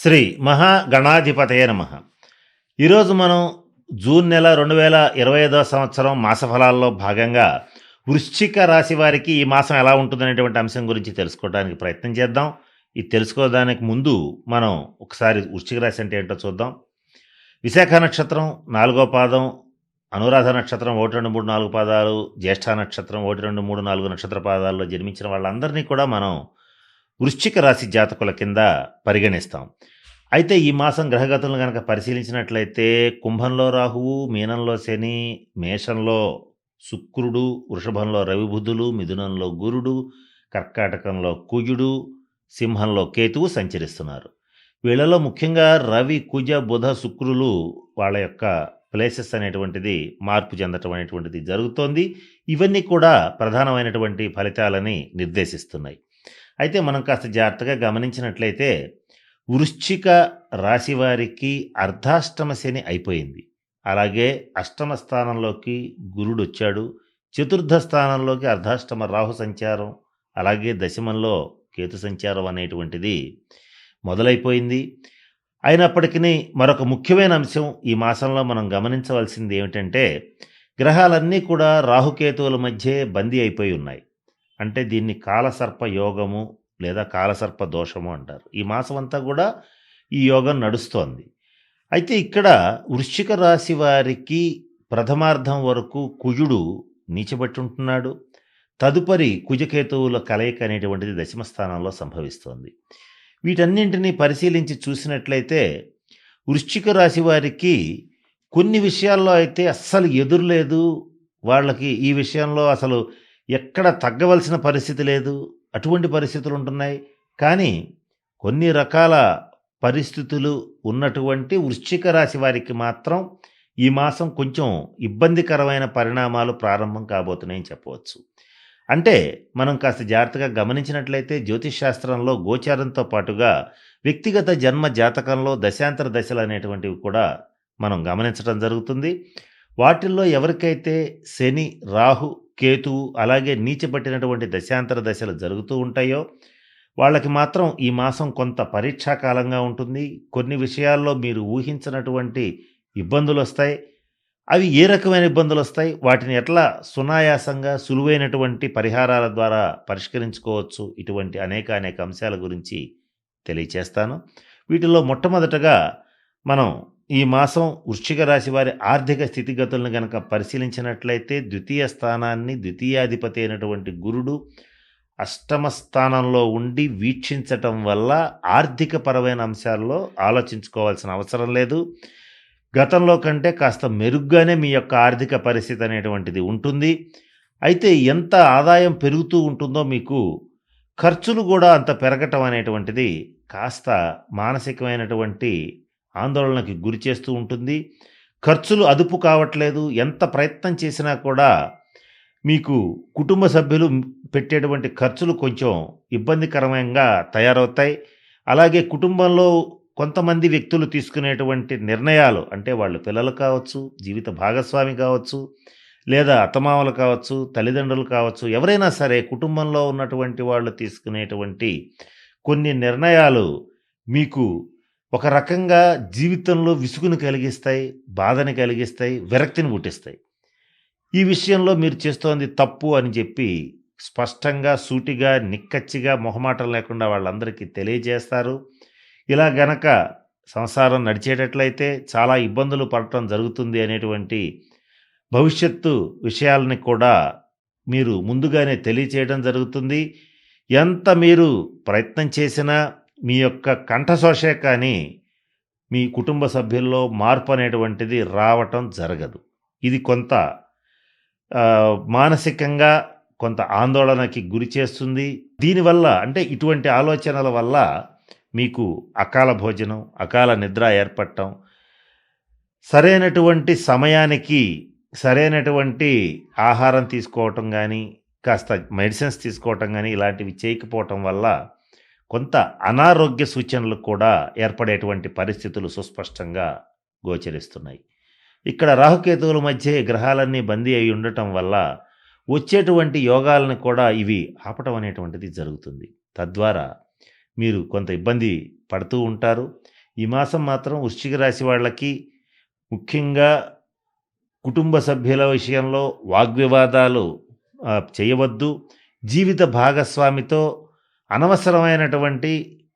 శ్రీ మహాగణాధిపతయ నమ. ఈరోజు మనం జూన్ నెల రెండు వేల ఇరవై ఐదవ సంవత్సరం మాసఫలాల్లో భాగంగా వృశ్చిక రాశి వారికి ఈ మాసం ఎలా ఉంటుందనేటువంటి అంశం గురించి తెలుసుకోవడానికి ప్రయత్నం చేద్దాం. ఇది తెలుసుకోవడానికి ముందు మనం ఒకసారి వృశ్చిక రాశి అంటే ఏంటో చూద్దాం. విశాఖ నక్షత్రం నాలుగో పాదం అనురాధ నక్షత్రం ఒకటి రెండు మూడు నాలుగు పాదాలు జ్యేష్ఠ నక్షత్రం ఒకటి రెండు మూడు నాలుగు నక్షత్ర పాదాల్లో జన్మించిన వాళ్ళందరినీ కూడా మనం వృశ్చిక రాశి జాతకుల కింద పరిగణిస్తాం. అయితే ఈ మాసం గ్రహగతులను కనుక పరిశీలించినట్లయితే కుంభంలో రాహువు మీనంలో శని మేషంలో శుక్రుడు వృషభంలో రవిబుధులు మిథునంలో గురుడు కర్కాటకంలో కుజుడు సింహంలో కేతువు సంచరిస్తున్నారు. వీళ్ళలో ముఖ్యంగా రవి కుజ బుధ శుక్రులు వాళ్ళ యొక్క ప్లేసెస్ అనేటువంటిది మార్పు చెందటం అనేటువంటిది జరుగుతోంది. ఇవన్నీ కూడా ప్రధానమైనటువంటి ఫలితాలని నిర్దేశిస్తున్నాయి. అయితే మనం కాస్త జాగ్రత్తగా గమనించినట్లయితే వృశ్చిక రాశి వారికి అర్ధాష్టమ శని అయిపోయింది. అలాగే అష్టమ స్థానంలోకి గురుడు వచ్చాడు. చతుర్థ స్థానంలోకి అర్ధాష్టమ రాహు సంచారం అలాగే దశమంలో కేతు సంచారం అనేటువంటిది మొదలైపోయింది. అయినప్పటికీ మరొక ముఖ్యమైన అంశం ఈ మాసంలో మనం గమనించవలసింది ఏమిటంటే గ్రహాలన్నీ కూడా రాహుకేతువుల మధ్య బందీ అయిపోయి ఉన్నాయి. అంటే దీన్ని కాలసర్ప యోగము లేదా కాలసర్ప దోషము అంటారు. ఈ మాసం అంతా కూడా ఈ యోగం నడుస్తోంది. అయితే ఇక్కడ వృశ్చిక రాశి వారికి ప్రథమార్థం వరకు కుజుడు నీచబట్టి ఉంటున్నాడు. తదుపరి కుజకేతువుల కలయిక అనేటువంటిది దశమ స్థానంలో సంభవిస్తోంది. వీటన్నింటినీ పరిశీలించి చూసినట్లయితే వృశ్చిక రాశి వారికి కొన్ని విషయాల్లో అయితే అస్సలు ఎదురులేదు వాళ్ళకి ఈ విషయంలో అసలు ఎక్కడ తగ్గవలసిన పరిస్థితి లేదు. అటువంటి పరిస్థితులు ఉంటున్నాయి. కానీ కొన్ని రకాల పరిస్థితులు ఉన్నటువంటి వృశ్చిక రాశి వారికి మాత్రం ఈ మాసం కొంచెం ఇబ్బందికరమైన పరిణామాలు ప్రారంభం కాబోతున్నాయని చెప్పవచ్చు. అంటే మనం కాస్త జాగ్రత్తగా గమనించినట్లయితే జ్యోతిష్ శాస్త్రంలో గోచారంతో పాటుగా వ్యక్తిగత జన్మ జాతకంలో దశాంతర దశలు అనేటువంటివి కూడా మనం గమనించడం జరుగుతుంది. వాటిల్లో ఎవరికైతే శని రాహు కేతువు అలాగే నీచబట్టినటువంటి దశాంతర దశలు జరుగుతూ ఉంటాయో వాళ్ళకి మాత్రం ఈ మాసం కొంత పరీక్షాకాలంగా ఉంటుంది. కొన్ని విషయాల్లో మీరు ఊహించినటువంటి ఇబ్బందులు వస్తాయి అవి ఏ రకమైన ఇబ్బందులు వస్తాయి వాటిని ఎట్లా సునాయాసంగా సులువైనటువంటి పరిహారాల ద్వారా పరిష్కరించుకోవచ్చు? ఇటువంటి అనేక అనేక అంశాల గురించి తెలియచేస్తాను. వీటిలో మొట్టమొదటగా మనం ఈ మాసం వృశ్చిక రాశి వారి ఆర్థిక స్థితిగతులను కనుక పరిశీలించినట్లయితే ద్వితీయ స్థానాన్ని ద్వితీయాధిపతి అయినటువంటి గురుడు అష్టమ స్థానంలో ఉండి వీక్షించటం వల్ల ఆర్థిక పరమైన అంశాల్లో ఆలోచించుకోవాల్సిన అవసరం లేదు. గతంలో కంటే కాస్త మెరుగ్గానే మీ యొక్క ఆర్థిక పరిస్థితి అనేటువంటిది ఉంటుంది. అయితే ఎంత ఆదాయం పెరుగుతూ ఉంటుందో మీకు ఖర్చులు కూడా అంత పెరగటం అనేటువంటిది కాస్త మానసికమైనటువంటి ఆందోళనకి గురి చేస్తూ ఉంటుంది. ఖర్చులు అదుపు కావట్లేదు. ఎంత ప్రయత్నం చేసినా కూడా మీకు కుటుంబ సభ్యులు పెట్టేటువంటి ఖర్చులు కొంచెం ఇబ్బందికరంగా తయారవుతాయి. అలాగే కుటుంబంలో కొంతమంది వ్యక్తులు తీసుకునేటువంటి నిర్ణయాలు అంటే వాళ్ళు పిల్లలు కావచ్చు జీవిత భాగస్వామి కావచ్చు లేదా అత్తమామలు కావచ్చు తల్లిదండ్రులు కావచ్చు ఎవరైనా సరే కుటుంబంలో ఉన్నటువంటి వాళ్ళు తీసుకునేటువంటి కొన్ని నిర్ణయాలు మీకు ఒక రకంగా జీవితంలో విసుగును కలిగిస్తాయి బాధని కలిగిస్తాయి విరక్తిని పుట్టిస్తాయి ఈ విషయంలో మీరు చేస్తోంది తప్పు అని చెప్పి స్పష్టంగా సూటిగా నిక్కచ్చిగా మొహమాటం లేకుండా వాళ్ళందరికీ తెలియజేస్తారు. ఇలా గనక సంసారం నడిచేటట్లయితే చాలా ఇబ్బందులు పడటం జరుగుతుంది అనేటువంటి భవిష్యత్తు విషయాలని కూడా మీరు ముందుగానే తెలియచేయడం జరుగుతుంది. ఎంత మీరు ప్రయత్నం చేసినా మీ యొక్క కంఠశోషే కానీ మీ కుటుంబ సభ్యుల్లో మార్పు అనేటువంటిది రావటం జరగదు. ఇది కొంత మానసికంగా కొంత ఆందోళనకి గురి చేస్తుంది. దీనివల్ల అంటే ఇటువంటి ఆలోచనల వల్ల మీకు అకాల భోజనం అకాల నిద్ర ఏర్పడటం సరైనటువంటి సమయానికి సరైనటువంటి ఆహారం తీసుకోవటం కానీ కాస్త మెడిసిన్స్ తీసుకోవటం కానీ ఇలాంటివి చేయకపోవటం వల్ల కొంత అనారోగ్య సూచనలు కూడా ఏర్పడేటువంటి పరిస్థితులు సుస్పష్టంగా గోచరిస్తున్నాయి. ఇక్కడ రాహుకేతువుల మధ్య గ్రహాలన్నీ బందీ అయి ఉండటం వల్ల వచ్చేటువంటి యోగాలను కూడా ఇవి ఆపటం అనేటువంటిది జరుగుతుంది. తద్వారా మీరు కొంత ఇబ్బంది పడుతూ ఉంటారు. ఈ మాసం మాత్రం వృశ్చిక రాశి వాళ్ళకి ముఖ్యంగా కుటుంబ సభ్యుల విషయంలో వాగ్వివాదాలు చేయవద్దు. జీవిత భాగస్వామితో అనవసరమైనటువంటి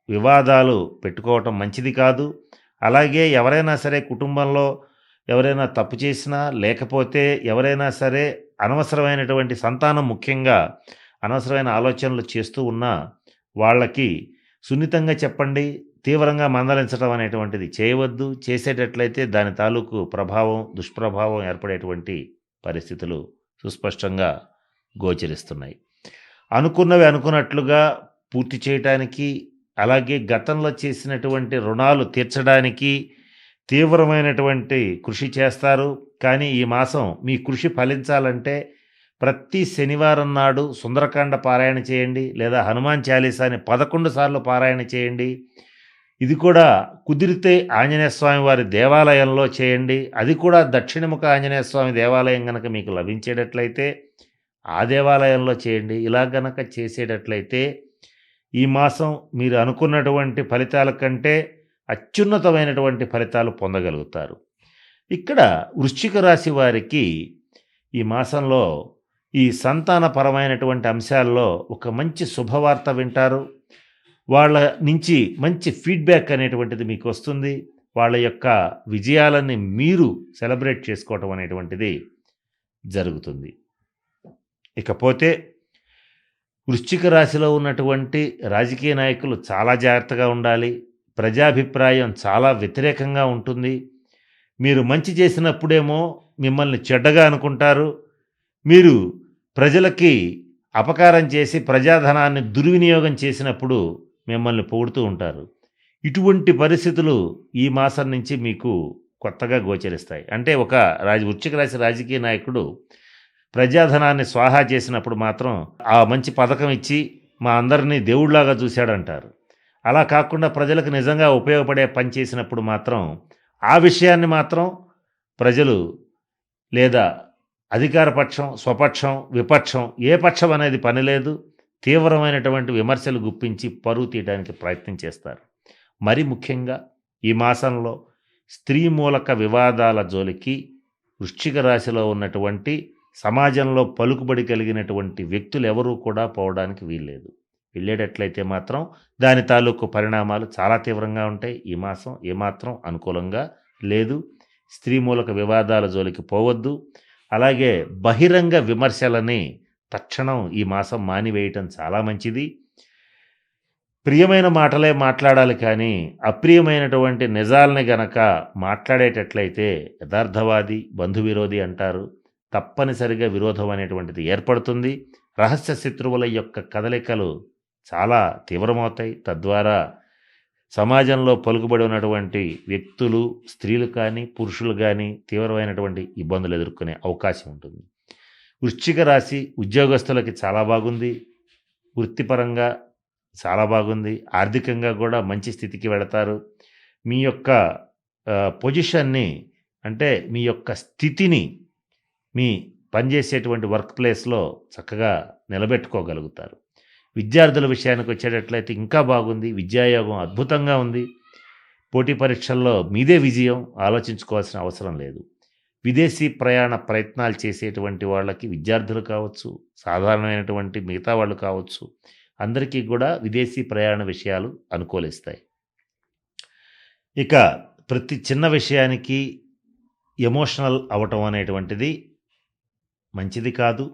వివాదాలు పెట్టుకోవటం మంచిది కాదు. అలాగే ఎవరైనా సరే కుటుంబంలో ఎవరైనా తప్పు చేసినా లేకపోతే ఎవరైనా సరే అనవసరమైనటువంటి సంతానం ముఖ్యంగా అనవసరమైన ఆలోచనలు చేస్తూ ఉన్నా వాళ్ళకి సున్నితంగా చెప్పండి తీవ్రంగా మందలించడం అనేటువంటిది చేయవద్దు. చేసేటట్లయితే దాని తాలూకు ప్రభావం దుష్ప్రభావం ఏర్పడేటువంటి పరిస్థితులు సుస్పష్టంగా గోచరిస్తున్నాయి. అనుకున్నవి అనుకున్నట్లుగా పూర్తి చేయటానికి అలాగే గతంలో చేసినటువంటి రుణాలు తీర్చడానికి తీవ్రమైనటువంటి కృషి చేస్తారు. కానీ ఈ మాసం మీ కృషి ఫలించాలంటే ప్రతి శనివారం నాడు సుందరకాండ పారాయణ చేయండి లేదా హనుమాన్ చాలీసాని పదకొండు సార్లు పారాయణ చేయండి. ఇది కూడా కుదిరితే ఆంజనేయ స్వామి వారి దేవాలయంలో చేయండి. అది కూడా దక్షిణముఖ ఆంజనేయ స్వామి దేవాలయం కనుక మీకు లభించేటట్లయితే ఆ దేవాలయంలో చేయండి. ఇలా గనక చేసేటట్లయితే ఈ మాసం మీరు అనుకున్నటువంటి ఫలితాల కంటే అత్యున్నతమైనటువంటి ఫలితాలు పొందగలుగుతారు. ఇక్కడ వృశ్చిక రాశి వారికి ఈ మాసంలో ఈ సంతానపరమైనటువంటి అంశాల్లో ఒక మంచి శుభవార్త వింటారు. వాళ్ళ నుంచి మంచి ఫీడ్బ్యాక్ అనేటువంటిది మీకు వస్తుంది. వాళ్ళ యొక్క విజయాలని మీరు సెలబ్రేట్ చేసుకోవటం అనేటువంటిది జరుగుతుంది. ఇకపోతే వృశ్చిక రాశిలో ఉన్నటువంటి రాజకీయ నాయకులు చాలా జాగ్రత్తగా ఉండాలి. ప్రజాభిప్రాయం చాలా వ్యతిరేకంగా ఉంటుంది. మీరు మంచి చేసినప్పుడేమో మిమ్మల్ని చెడ్డగా అనుకుంటారు. మీరు ప్రజలకి అపకారం చేసి ప్రజాధనాన్ని దుర్వినియోగం చేసినప్పుడు మిమ్మల్ని పొగుడుతూ ఉంటారు. ఇటువంటి పరిస్థితులు ఈ మాసం నుంచి మీకు కొత్తగా గోచరిస్తాయి. అంటే ఒక రాజ వృశ్చిక రాశి రాజకీయ నాయకుడు ప్రజాధనాన్ని స్వాహా చేసినప్పుడు మాత్రం ఆ మంచి పథకం ఇచ్చి మా అందరినీ దేవుళ్ళాగా చూశాడంటారు. అలా కాకుండా ప్రజలకు నిజంగా ఉపయోగపడే పని చేసినప్పుడు మాత్రం ఆ విషయాన్ని మాత్రం ప్రజలు లేదా అధికారపక్షం స్వపక్షం విపక్షం ఏ పక్షం అనేది పని లేదు. తీవ్రమైనటువంటి విమర్శలు గుప్పించి పరువు తీయడానికి ప్రయత్నం చేస్తారు. మరి ముఖ్యంగా ఈ మాసంలో స్త్రీ మూలక వివాదాల జోలికి వృశ్చిక రాశిలో ఉన్నటువంటి సమాజంలో పలుకుబడి కలిగినటువంటి వ్యక్తులు ఎవరూ కూడా పోవడానికి వీల్లేదు. వెళ్ళేటట్లయితే మాత్రం దాని తాలూకు పరిణామాలు చాలా తీవ్రంగా ఉంటాయి. ఈ మాసం ఏమాత్రం అనుకూలంగా లేదు. స్త్రీ మూలక వివాదాల జోలికి పోవద్దు. అలాగే బహిరంగ విమర్శలని తక్షణం ఈ మాసం మానివేయటం చాలా మంచిది. ప్రియమైన మాటలే మాట్లాడాలి కానీ అప్రియమైనటువంటి నిజాలని గనక మాట్లాడేటట్లయితే యథార్థవాది బంధువిరోధి అంటారు. తప్పనిసరిగా విరోధం అనేటువంటిది ఏర్పడుతుంది. రహస్య శత్రువుల యొక్క కదలికలు చాలా తీవ్రమవుతాయి. తద్వారా సమాజంలో పలుకుబడి ఉన్నటువంటి వ్యక్తులు స్త్రీలు కానీ పురుషులు కానీ తీవ్రమైనటువంటి ఇబ్బందులు ఎదుర్కొనే అవకాశం ఉంటుంది. వృశ్చిక రాశి ఉద్యోగస్తులకి చాలా బాగుంది. వృత్తిపరంగా చాలా బాగుంది. ఆర్థికంగా కూడా మంచి స్థితికి వెళతారు. మీ యొక్క పొజిషన్ని అంటే మీ యొక్క స్థితిని మీ పనిచేసేటువంటి వర్క్ ప్లేస్లో చక్కగా నిలబెట్టుకోగలుగుతారు. విద్యార్థుల విషయానికి వచ్చేటట్లయితే ఇంకా బాగుంది. విద్యాయోగం అద్భుతంగా ఉంది. పోటీ పరీక్షల్లో మీదే విజయం ఆలోచించుకోవాల్సిన అవసరం లేదు. విదేశీ ప్రయాణ ప్రయత్నాలు చేసేటువంటి వాళ్ళకి విద్యార్థులు కావచ్చు సాధారణమైనటువంటి మిగతా వాళ్ళు కావచ్చు అందరికీ కూడా విదేశీ ప్రయాణ విషయాలు అనుకూలిస్తాయి. ఇక ప్రతి చిన్న విషయానికి ఎమోషనల్ అవటం అనేటువంటిది మంచిది కాదు.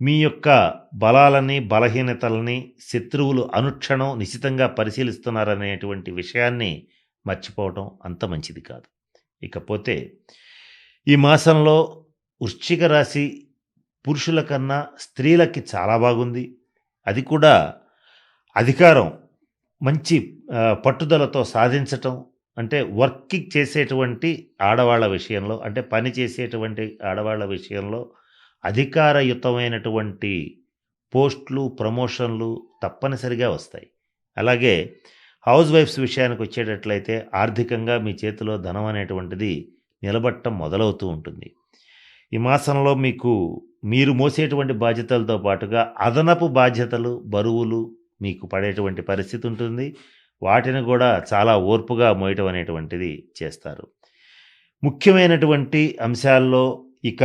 మీ యొక్క బలాలని బలహీనతలని శత్రువులు అనుక్షణం నిశితంగా పరిశీలిస్తున్నారనేటువంటి విషయాన్ని మర్చిపోవటం అంత మంచిది కాదు. ఇకపోతే ఈ మాసంలో వృశ్చిక రాశి పురుషుల కన్నా స్త్రీలకి చాలా బాగుంది. అది కూడా అధికారం మంచి పట్టుదలతో సాధించటం అంటే వర్కింగ్ చేసేటువంటి ఆడవాళ్ళ విషయంలో అంటే పని చేసేటువంటి ఆడవాళ్ళ విషయంలో అధికారయుతమైనటువంటి పోస్టులు ప్రమోషన్లు తప్పనిసరిగా వస్తాయి. అలాగే హౌస్ వైఫ్స్ విషయానికి వచ్చేటట్లయితే ఆర్థికంగా మీ చేతిలో ధనం అనేటువంటిది నిలబట్టం మొదలవుతూ ఉంటుంది. ఈ మాసంలో మీకు మీరు మోసేటువంటి బాధ్యతలతో పాటుగా అదనపు బాధ్యతలు బరువులు మీకు పడేటువంటి పరిస్థితి ఉంటుంది. వాటిని కూడా చాలా ఓర్పుగా మోయటం అనేటువంటిది చేస్తారు. ముఖ్యమైనటువంటి అంశాల్లో ఇక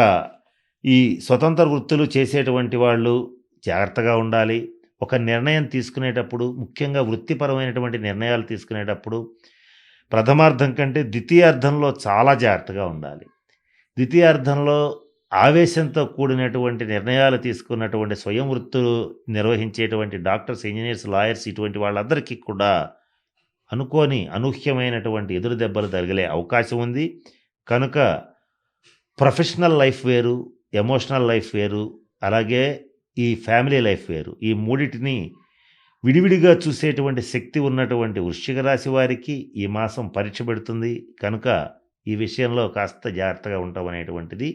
ఈ స్వతంత్ర వృత్తులు చేసేటువంటి వాళ్ళు జాగ్రత్తగా ఉండాలి. ఒక నిర్ణయం తీసుకునేటప్పుడు ముఖ్యంగా వృత్తిపరమైనటువంటి నిర్ణయాలు తీసుకునేటప్పుడు ప్రథమార్థం కంటే ద్వితీయార్థంలో చాలా జాగ్రత్తగా ఉండాలి. ద్వితీయార్థంలో ఆవేశంతో కూడినటువంటి నిర్ణయాలు తీసుకున్నటువంటి స్వయం వృత్తులు నిర్వహించేటువంటి డాక్టర్స్ ఇంజనీర్స్ లాయర్స్ ఇటువంటి వాళ్ళందరికీ కూడా అనుకోని అనూహ్యమైనటువంటి ఎదురు దెబ్బలు తగిలే అవకాశం ఉంది. కనుక ప్రొఫెషనల్ లైఫ్ వేరు ఎమోషనల్ లైఫ్ వేరు అలాగే ఈ ఫ్యామిలీ లైఫ్ వేరు. ఈ మూడిటిని విడివిడిగా చూసేటువంటి శక్తి ఉన్నటువంటి వృశ్చిక రాశి వారికి ఈ మాసం పరీక్ష పెడుతుంది. కనుక ఈ విషయంలో కాస్త జాగ్రత్తగా ఉంటాం అనేటువంటిది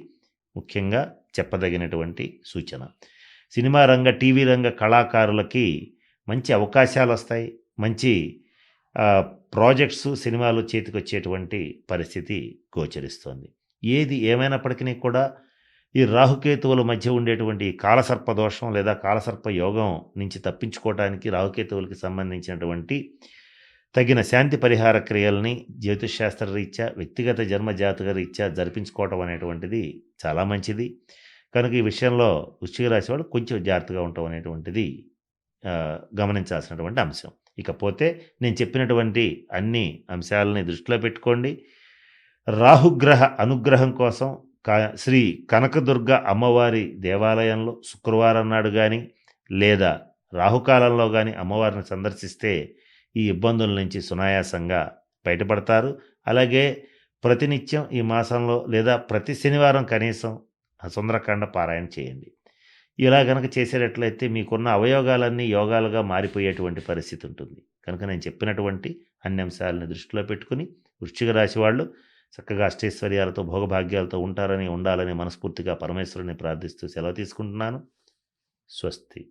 ముఖ్యంగా చెప్పదగినటువంటి సూచన. సినిమా రంగ టీవీ రంగ కళాకారులకి మంచి అవకాశాలు వస్తాయి. మంచి ప్రాజెక్ట్స్ సినిమాలు చేతికొచ్చేటువంటి పరిస్థితి గోచరిస్తోంది. ఏది ఏమైనప్పటికీ కూడా ఈ రాహుకేతువుల మధ్య ఉండేటువంటి కాలసర్ప దోషం లేదా కాలసర్ప యోగం నుంచి తప్పించుకోవడానికి రాహుకేతువులకి సంబంధించినటువంటి తగిన శాంతి పరిహార క్రియల్ని జ్యోతిష్శాస్త్ర రీత్యా వ్యక్తిగత జన్మ జాతక రీత్యా జరిపించుకోవటం అనేటువంటిది చాలా మంచిది. కనుక ఈ విషయంలో వృశ్చిక రాశి వాళ్ళు కొంచెం జాగ్రత్తగా ఉండటం అనేటువంటిది గమనించాల్సినటువంటి అంశం. ఇకపోతే నేను చెప్పినటువంటి అన్ని అంశాలని దృష్టిలో పెట్టుకోండి. రాహుగ్రహ అనుగ్రహం కోసం శ్రీ కనకదుర్గ అమ్మవారి దేవాలయంలో శుక్రవారం నాడు కానీ లేదా రాహుకాలంలో కానీ అమ్మవారిని సందర్శిస్తే ఈ ఇబ్బందుల నుంచి సునాయాసంగా బయటపడతారు. అలాగే ప్రతినిత్యం ఈ మాసంలో లేదా ప్రతి శనివారం కనీసం సుందరకాండ పారాయణ చేయండి. ఇలా కనుక చేసేటట్లయితే మీకున్న అవయోగాలన్నీ యోగాలుగా మారిపోయేటువంటి పరిస్థితి ఉంటుంది. కనుక నేను చెప్పినటువంటి అన్ని అంశాలను దృష్టిలో పెట్టుకుని వృశ్చిక రాశి వాళ్ళు చక్కగా అష్టైశ్వర్యాలతో భోగభాగ్యాలతో ఉంటారని ఉండాలని మనస్ఫూర్తిగా పరమేశ్వరుని ప్రార్థిస్తూ సెలవు తీసుకుంటున్నాను. స్వస్తి.